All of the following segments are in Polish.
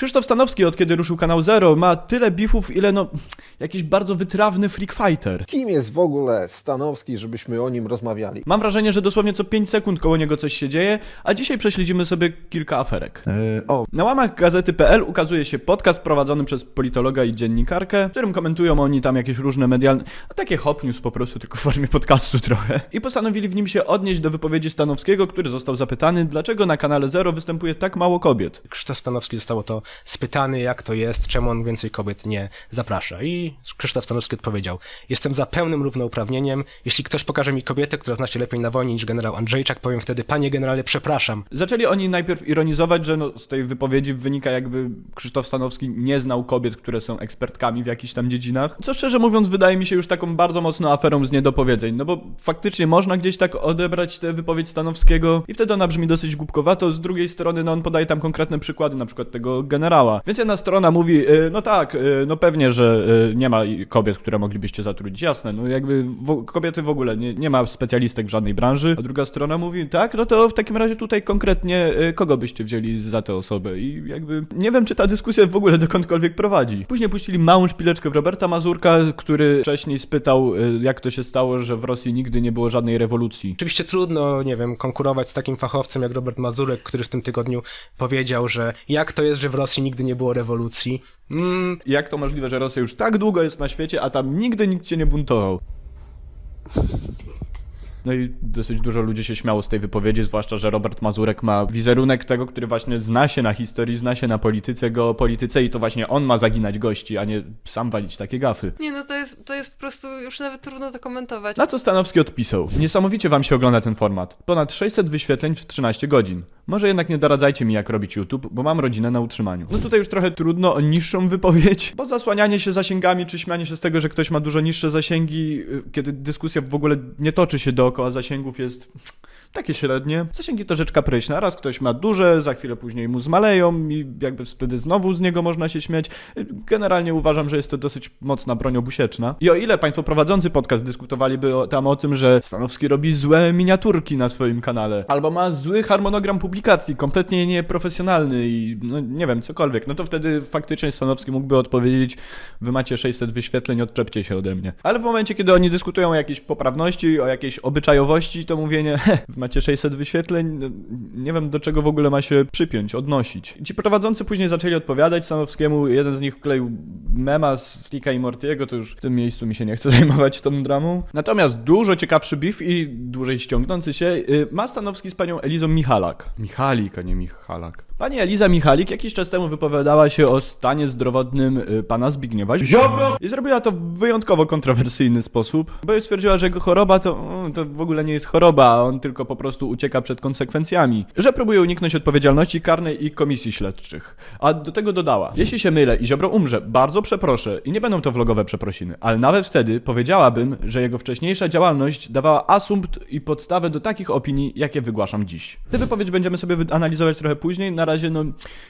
Krzysztof Stanowski od kiedy ruszył kanał Zero ma tyle bifów, ile no jakiś bardzo wytrawny freak fighter. Kim jest w ogóle Stanowski, żebyśmy o nim rozmawiali? Mam wrażenie, że dosłownie co 5 sekund koło niego coś się dzieje, a dzisiaj prześledzimy sobie kilka aferek. Yy, o, Na łamach gazety.pl ukazuje się podcast prowadzony przez politologa i dziennikarkę, w którym komentują oni tam jakieś różne medialne, a takie hop news po prostu, tylko w formie podcastu trochę. I postanowili w nim się odnieść do wypowiedzi Stanowskiego, który został zapytany, dlaczego na kanale Zero występuje tak mało kobiet. Krzysztof Stanowski został o to spytany, jak to jest, czemu on więcej kobiet nie zaprasza. I Krzysztof Stanowski odpowiedział: Jestem za pełnym równouprawnieniem. Jeśli ktoś pokaże mi kobietę, która zna się lepiej na wojnie niż generał Andrzejczak, powiem wtedy: Panie generale, przepraszam. Zaczęli oni najpierw ironizować, że no, z tej wypowiedzi wynika jakby Krzysztof Stanowski nie znał kobiet, które są ekspertkami w jakichś tam dziedzinach. Co szczerze mówiąc wydaje mi się już taką bardzo mocną aferą z niedopowiedzeń, no bo faktycznie można gdzieś tak odebrać tę wypowiedź Stanowskiego i wtedy ona brzmi dosyć głupkowato, z drugiej strony no on podaje tam konkretne przykłady, na przykład tego generała. Więc jedna strona mówi, y, no tak, y, no pewnie, że y, nie ma kobiet, które moglibyście zatrudnić, jasne, no jakby w, kobiety w ogóle, nie, nie ma specjalistek w żadnej branży, a druga strona mówi, tak, no to w takim razie tutaj konkretnie kogo byście wzięli za tę osobę i jakby nie wiem, czy ta dyskusja w ogóle dokądkolwiek prowadzi. Później puścili małą szpileczkę w Roberta Mazurka, który wcześniej spytał, jak to się stało, że w Rosji nigdy nie było żadnej rewolucji. Oczywiście trudno, nie wiem, konkurować z takim fachowcem jak Robert Mazurek, który w tym tygodniu powiedział, że jak to jest, że w Rosji nigdy nie było rewolucji. Mm, Jak to możliwe, że Rosja już tak długo jest na świecie, a tam nigdy nikt się nie buntował? No i dosyć dużo ludzi się śmiało z tej wypowiedzi, zwłaszcza, że Robert Mazurek ma wizerunek tego, który właśnie zna się na historii, zna się na polityce, geopolityce i to właśnie on ma zaginać gości, a nie sam walić takie gafy. Nie no, to jest, to jest po prostu już nawet trudno to komentować. Na co Stanowski odpisał? Niesamowicie wam się ogląda ten format. Ponad 600 wyświetleń w 13 godzin. Może jednak nie doradzajcie mi jak robić YouTube, bo mam rodzinę na utrzymaniu. No tutaj już trochę trudno o niższą wypowiedź, bo zasłanianie się zasięgami, czy śmianie się z tego, że ktoś ma dużo niższe zasięgi, y, kiedy dyskusja w ogóle nie toczy się dookoła zasięgów jest... Takie średnie. Zasięgi to rzecz kapryśna. Raz ktoś ma duże, za chwilę później mu zmaleją i jakby wtedy znowu z niego można się śmiać. Generalnie uważam, że jest to dosyć mocna broń obusieczna. I o ile państwo prowadzący podcast dyskutowaliby tam o tym, że Stanowski robi złe miniaturki na swoim kanale, albo ma zły harmonogram publikacji, kompletnie nieprofesjonalny i no nie wiem, cokolwiek, no to wtedy faktycznie Stanowski mógłby odpowiedzieć wy macie 600 wyświetleń, odczepcie się ode mnie. Ale w momencie, kiedy oni dyskutują o jakiejś poprawności, o jakiejś obyczajowości, to mówienie, wy macie 600 wyświetleń, no, nie wiem do czego w ogóle ma się przypiąć, odnosić. Ci prowadzący później zaczęli odpowiadać Stanowskiemu, jeden z nich wkleił mema z Ricka i Mortiego, to już w tym miejscu mi się nie chce zajmować tą dramą. Natomiast dużo ciekawszy beef i dłużej ściągnący się y, ma Stanowski z panią Elizą Michalak. Michalik, a nie Michalak. Pani Eliza Michalik jakiś czas temu wypowiadała się o stanie zdrowotnym y, pana Zbigniewa Ziobro i zrobiła to w wyjątkowo kontrowersyjny sposób, bo stwierdziła, że jego choroba to, mm, to w ogóle nie jest choroba, on tylko po prostu ucieka przed konsekwencjami, że próbuje uniknąć odpowiedzialności karnej i komisji śledczych. A do tego dodała, jeśli się mylę i Ziobro umrze, bardzo przeproszę i nie będą to vlogowe przeprosiny, ale nawet wtedy powiedziałabym, że jego wcześniejsza działalność dawała asumpt i podstawę do takich opinii, jakie wygłaszam dziś. Tę wypowiedź będziemy sobie analizować trochę później, na razie no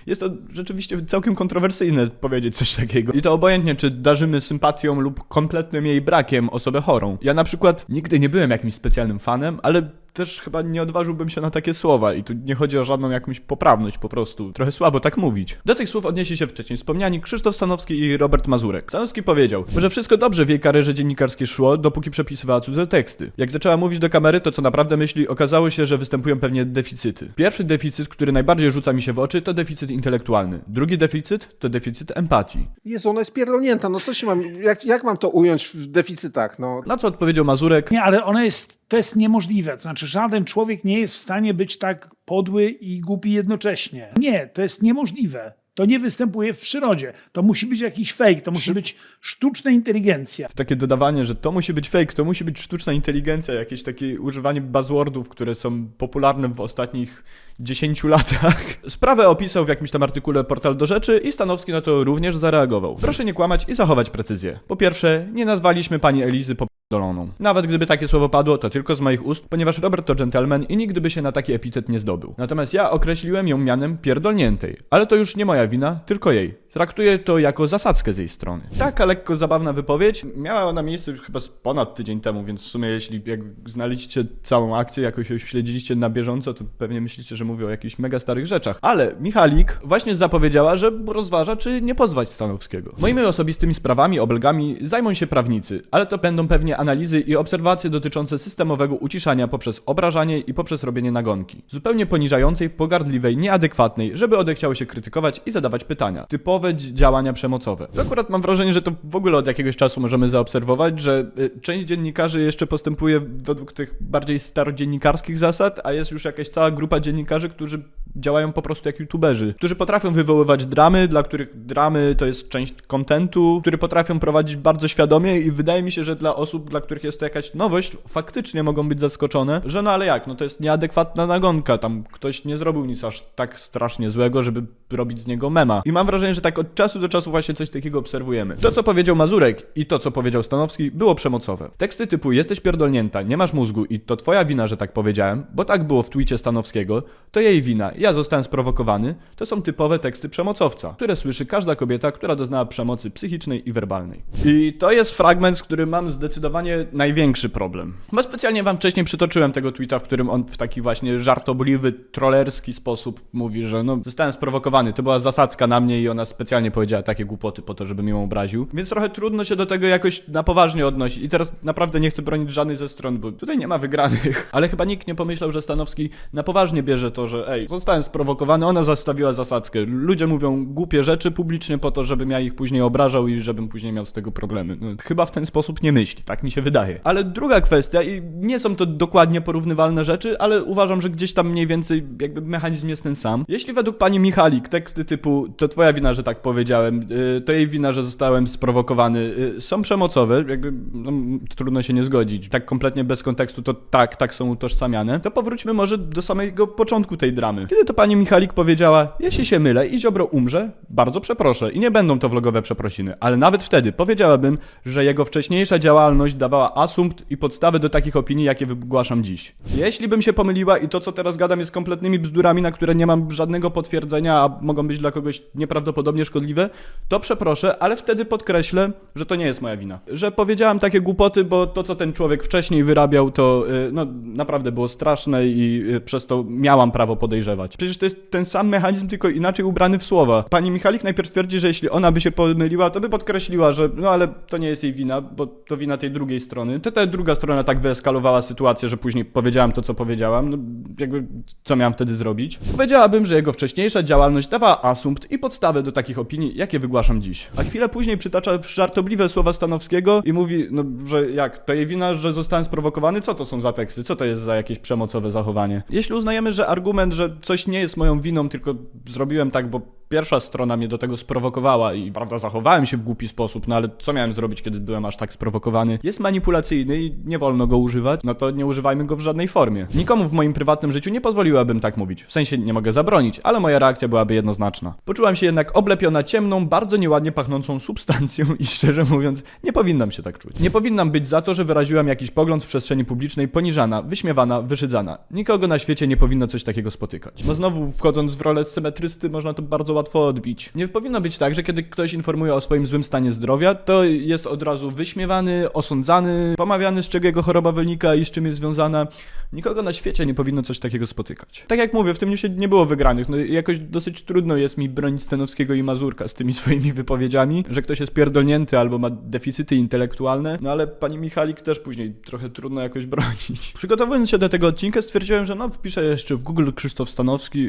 jest to rzeczywiście całkiem kontrowersyjne powiedzieć coś takiego. I to obojętnie, czy darzymy sympatią lub kompletnym jej brakiem osobę chorą. Ja na przykład nigdy nie byłem jakimś specjalnym fanem, ale też chyba nie odważyłbym się na takie słowa i tu nie chodzi o żadną jakąś poprawność po prostu. Trochę słabo tak mówić. Do tych słów odniesie się wcześniej wspomniani Krzysztof Stanowski i Robert Mazurek. Stanowski powiedział, że wszystko dobrze w jej karierze dziennikarskiej szło, dopóki przepisywała cudze teksty. Jak zaczęła mówić do kamery, to co naprawdę myśli, okazało się, że występują pewnie deficyty. Pierwszy deficyt, który najbardziej rzuca mi się w oczy, to deficyt intelektualny. Drugi deficyt to deficyt empatii. Jezu, ona jest pierdolnięta, no co się mam, jak, jak mam to ująć w deficytach, no. Na co odpowiedział Mazurek? Nie, ale ona jest, to jest niemożliwe. To znaczy, żaden człowiek nie jest w stanie być tak podły i głupi jednocześnie. Nie, to jest niemożliwe. To nie występuje w przyrodzie. To musi być jakiś fake, to musi być sztuczna inteligencja. takie dodawanie, że to musi być fake, to musi być sztuczna inteligencja, jakieś takie używanie buzzwordów, które są popularne w ostatnich 10 latach. Sprawę opisał w jakimś tam artykule Portal do Rzeczy i Stanowski na to również zareagował. Proszę nie kłamać i zachować precyzję. Po pierwsze, nie nazwaliśmy pani Elizy Doloną. Nawet gdyby takie słowo padło, to tylko z moich ust, ponieważ Robert to gentleman i nigdy by się na taki epitet nie zdobył. Natomiast ja określiłem ją mianem pierdolniętej. Ale to już nie moja wina, tylko jej. Traktuję to jako zasadzkę z jej strony. Taka lekko zabawna wypowiedź miała ona miejsce już chyba ponad tydzień temu, więc w sumie jeśli jak znaliście całą akcję, jakoś ją śledziliście na bieżąco, to pewnie myślicie, że mówię o jakichś mega starych rzeczach. Ale Michalik właśnie zapowiedziała, że rozważa, czy nie pozwać Stanowskiego. Moimi osobistymi sprawami, obelgami zajmą się prawnicy, ale to będą pewnie analizy i obserwacje dotyczące systemowego uciszania poprzez obrażanie i poprzez robienie nagonki. Zupełnie poniżającej, pogardliwej, nieadekwatnej, żeby odechciało się krytykować i zadawać pytania. Typowe działania przemocowe. Akurat mam wrażenie, że to w ogóle od jakiegoś czasu możemy zaobserwować, że y, część dziennikarzy jeszcze postępuje według tych bardziej starodziennikarskich zasad, a jest już jakaś cała grupa dziennikarzy, którzy działają po prostu jak youtuberzy, którzy potrafią wywoływać dramy, dla których dramy to jest część kontentu, który potrafią prowadzić bardzo świadomie i wydaje mi się, że dla osób, dla których jest to jakaś nowość, faktycznie mogą być zaskoczone, że no ale jak, no to jest nieadekwatna nagonka, tam ktoś nie zrobił nic aż tak strasznie złego, żeby robić z niego mema. I mam wrażenie, że tak od czasu do czasu właśnie coś takiego obserwujemy. To, co powiedział Mazurek i to, co powiedział Stanowski, było przemocowe. Teksty typu jesteś pierdolnięta, nie masz mózgu i to twoja wina, że tak powiedziałem, bo tak było w twicie Stanowskiego, to jej wina, ja zostałem sprowokowany, to są typowe teksty przemocowca, które słyszy każda kobieta, która doznała przemocy psychicznej i werbalnej. I to jest fragment, z którym mam zdecydowanie największy problem. Bo specjalnie wam wcześniej przytoczyłem tego tweeta, w którym on w taki właśnie żartobliwy, trollerski sposób mówi, że no zostałem sprowokowany, to była zasadzka na mnie i ona specjalnie powiedziała takie głupoty po to, żeby ją obraził. Więc trochę trudno się do tego jakoś na poważnie odnosić. I teraz naprawdę nie chcę bronić żadnej ze stron, bo tutaj nie ma wygranych. Ale chyba nikt nie pomyślał, że Stanowski na poważnie bierze to, że ej, zostałem sprowokowany, ona zastawiła zasadzkę. Ludzie mówią głupie rzeczy publicznie po to, żebym ja ich później obrażał i żebym później miał z tego problemy. No, chyba w ten sposób nie myśli, tak mi się wydaje. Ale druga kwestia, i nie są to dokładnie porównywalne rzeczy, ale uważam, że gdzieś tam mniej więcej jakby mechanizm jest ten sam. Jeśli według pani Michalik teksty typu to twoja wina, że tak powiedziałem, y, to jej wina, że zostałem sprowokowany, y, są przemocowe, jakby no, trudno się nie zgodzić. Tak kompletnie bez kontekstu to tak, tak są utożsamiane, to powróćmy może do samego początku tej dramy. Kiedy to pani Michalik powiedziała, jeśli się mylę i Ziobro umrze, bardzo przeproszę i nie będą to vlogowe przeprosiny, ale nawet wtedy powiedziałabym, że jego wcześniejsza działalność dawała asumpt i podstawy do takich opinii, jakie wygłaszam dziś. Jeśli bym się pomyliła i to, co teraz gadam, jest kompletnymi bzdurami, na które nie mam żadnego potwierdzenia, a mogą być dla kogoś nieprawdopodobnie szkodliwe, to przeproszę, ale wtedy podkreślę, że to nie jest moja wina. Że powiedziałam takie głupoty, bo to, co ten człowiek wcześniej wyrabiał, to y, no, naprawdę było straszne i y, przez to miałam prawo podejrzewać. Przecież to jest ten sam mechanizm, tylko inaczej ubrany w słowa. Pani Michalik najpierw twierdzi, że jeśli ona by się pomyliła, to by podkreśliła, że no ale to nie jest jej wina, bo to wina tej drugiej strony. To ta druga strona tak wyeskalowała sytuację, że później powiedziałam to, co powiedziałam. No, jakby co miałam wtedy zrobić? Powiedziałabym, że jego wcześniejsza działalność dawała asumpt i podstawę do takich opinii, jakie wygłaszam dziś. A chwilę później przytacza żartobliwe słowa Stanowskiego i mówi, no, że jak, to jej wina, że zostałem sprowokowany? Co to są za teksty? Co to jest za jakieś przemocowe zachowanie? Jeśli uznajemy, że argument, że coś nie jest moją winą, tylko zrobiłem tak, bo pierwsza strona mnie do tego sprowokowała i prawda, zachowałem się w głupi sposób, no ale co miałem zrobić, kiedy byłem aż tak sprowokowany? Jest manipulacyjny i nie wolno go używać, no to nie używajmy go w żadnej formie. Nikomu w moim prywatnym życiu nie pozwoliłabym tak mówić. W sensie nie mogę zabronić, ale moja reakcja byłaby jednoznaczna. Poczułam się jednak oblepiona ciemną, bardzo nieładnie pachnącą substancją i szczerze mówiąc, nie powinnam się tak czuć. Nie powinnam być za to, że wyraziłam jakiś pogląd w przestrzeni publicznej poniżana, wyśmiewana, wyszydzana. Nikogo na świecie nie powinno coś takiego spotykać. No znowu wchodząc w rolę symetrysty, można to bardzo łatwo odbić. Nie powinno być tak, że kiedy ktoś informuje o swoim złym stanie zdrowia, to jest od razu wyśmiewany, osądzany, pomawiany z czego jego choroba wynika i z czym jest związana. Nikogo na świecie nie powinno coś takiego spotykać. Tak jak mówię, w tym newsie nie było wygranych. No jakoś dosyć trudno jest mi bronić Stanowskiego i Mazurka z tymi swoimi wypowiedziami, że ktoś jest pierdolnięty albo ma deficyty intelektualne, no ale pani Michalik też później trochę trudno jakoś bronić. Przygotowując się do tego odcinka stwierdziłem, że no wpiszę jeszcze w Google Krzysztof Stanowski.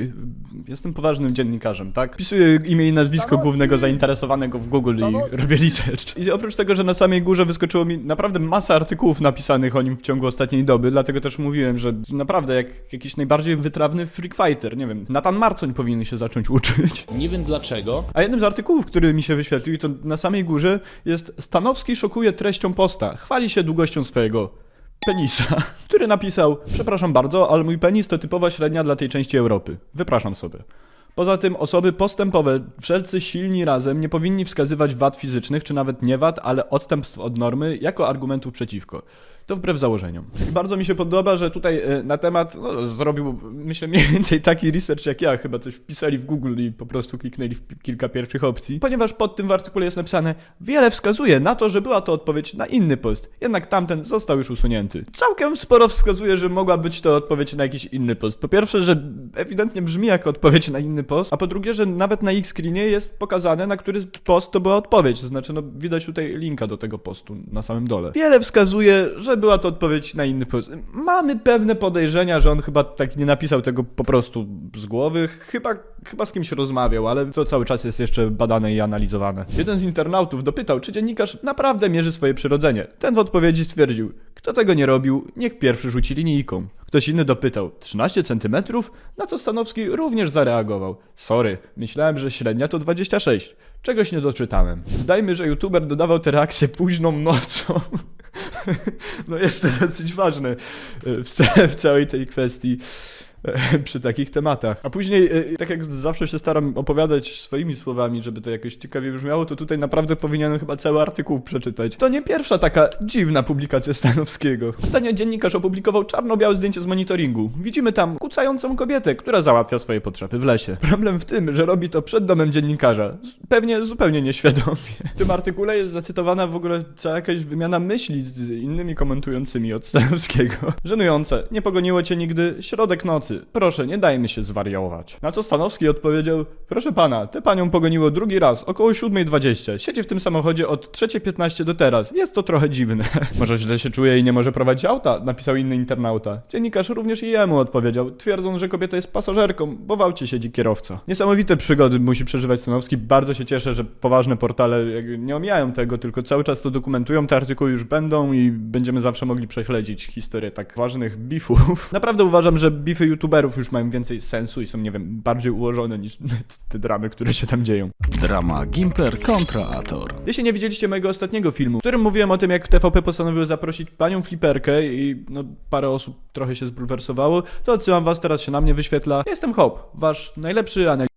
Jestem poważnym dziennikarzem, tak? Wpisuję imię i nazwisko Stanowski! głównego zainteresowanego w Google Stanowski! i robię research. I oprócz tego, że na samej górze wyskoczyło mi naprawdę masa artykułów napisanych o nim w ciągu ostatniej doby, dlatego też mówiłem, że naprawdę jak jakiś najbardziej wytrawny freak fighter, nie wiem, Nathan Marcoń powinien się zacząć uczyć. Nie wiem dlaczego. A jednym z artykułów, który mi się wyświetlił, i to na samej górze, jest Stanowski szokuje treścią posta. Chwali się długością swojego penisa, który napisał: Przepraszam bardzo, ale mój penis to typowa średnia dla tej części Europy. Wypraszam sobie. Poza tym osoby postępowe, wszelcy silni razem, nie powinni wskazywać wad fizycznych, czy nawet nie wad, ale odstępstw od normy jako argumentów przeciwko. To wbrew założeniom. Bardzo mi się podoba, że tutaj e, na temat no, zrobił, myślę, mniej więcej taki research jak ja. Chyba coś wpisali w Google i po prostu kliknęli w kilka pierwszych opcji. Ponieważ pod tym w artykule jest napisane, wiele wskazuje na to, że była to odpowiedź na inny post. Jednak tamten został już usunięty. Całkiem sporo wskazuje, że mogła być to odpowiedź na jakiś inny post. Po pierwsze, że ewidentnie brzmi jak odpowiedź na inny post, a po drugie, że nawet na ich screenie jest pokazane, na który post to była odpowiedź. To znaczy, no widać tutaj linka do tego postu na samym dole. Wiele wskazuje, że była to odpowiedź na inny post. Mamy pewne podejrzenia, że on chyba tak nie napisał tego po prostu z głowy. Chyba, chyba z kimś rozmawiał, ale to cały czas jest jeszcze badane i analizowane. Jeden z internautów dopytał, czy dziennikarz naprawdę mierzy swoje przyrodzenie. Ten w odpowiedzi stwierdził, kto tego nie robił, niech pierwszy rzuci linijką. Ktoś inny dopytał, 13 centymetrów? Na co Stanowski również zareagował. Sorry, myślałem, że średnia to 26. Czegoś nie doczytałem. Dajmy, że youtuber dodawał te reakcje późną nocą. No jest dosyć ważne e, w, w całej tej kwestii przy takich tematach. A później, e, tak jak zawsze się staram opowiadać swoimi słowami, żeby to jakoś ciekawie brzmiało, to tutaj naprawdę powinienem chyba cały artykuł przeczytać. To nie pierwsza taka dziwna publikacja Stanowskiego. Ostatnio dziennikarz opublikował czarno-białe zdjęcie z monitoringu. Widzimy tam kucającą kobietę, która załatwia swoje potrzeby w lesie. Problem w tym, że robi to przed domem dziennikarza. Pewnie zupełnie nieświadomie. W tym artykule jest zacytowana w ogóle cała jakaś wymiana myśli z innymi komentującymi od Stanowskiego. Żenujące. Nie pogoniło cię nigdy środek nocy. Proszę, nie dajmy się zwariować. Na co Stanowski odpowiedział, proszę pana, tę panią pogoniło drugi raz, około 7.20. Siedzi w tym samochodzie od 3.15 do teraz. Jest to trochę dziwne. może źle się czuje i nie może prowadzić auta, napisał inny internauta. Dziennikarz również i jemu odpowiedział, twierdząc, że kobieta jest pasażerką, bo w aucie siedzi kierowca. Niesamowite przygody musi przeżywać Stanowski. Bardzo się cieszę, że poważne portale nie omijają tego, tylko cały czas to dokumentują. Te artykuły już będą i będziemy zawsze mogli prześledzić historię tak ważnych beefów. Naprawdę uważam, że beefy youtuberów już mają więcej sensu i są, nie wiem, bardziej ułożone niż te dramy, które się tam dzieją. Drama Gimper kontra Ator. Jeśli nie widzieliście mojego ostatniego filmu, w którym mówiłem o tym, jak TVP postanowił zaprosić panią Fliperkę i no, parę osób trochę się zbulwersowało, to odsyłam was, teraz się na mnie wyświetla. Jestem Hop, wasz najlepszy analityk